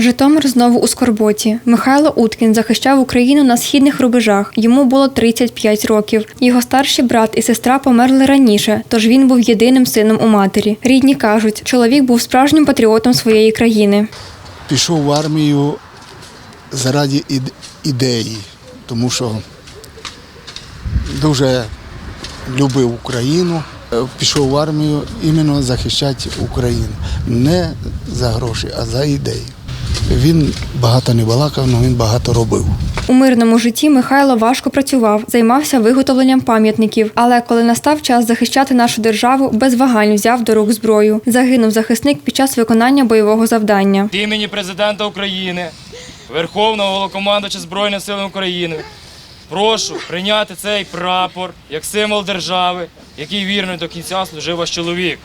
Житомир знову у скорботі. Михайло Уткін захищав Україну на східних рубежах. Йому було 35 років. Його старший брат і сестра померли раніше, тож він був єдиним сином у матері. Рідні кажуть, чоловік був справжнім патріотом своєї країни. пішов в армію заради ідеї, тому що дуже любив Україну. Пішов в армію іменно захищати Україну. Не за гроші, а за ідею. Він багато не балакав, але він багато робив. У мирному житті Михайло важко працював, займався виготовленням пам'ятників. Але коли настав час захищати нашу державу, без вагань взяв до рук зброю. Загинув захисник під час виконання бойового завдання. Від імені президента України, Верховного Головнокомандувача Збройних сил України. Прошу прийняти цей прапор як символ держави, який вірно до кінця служив ваш чоловік.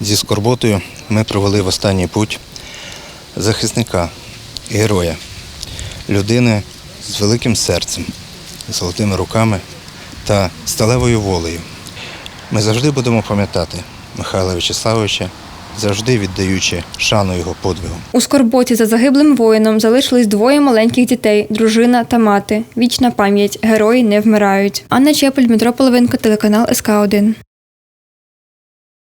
Зі скорботою ми провели в останній путь захисника, героя, людини з великим серцем, золотими руками та сталевою волею. Ми завжди будемо пам'ятати Михайла В'ячеславовича, завжди віддаючи шану його подвигу. У скорботі за загиблим воїном залишились двоє маленьких дітей дружина та мати. Вічна пам'ять. Герої не вмирають. Анна Чепель, Дмитро Половинко, телеканал СК 1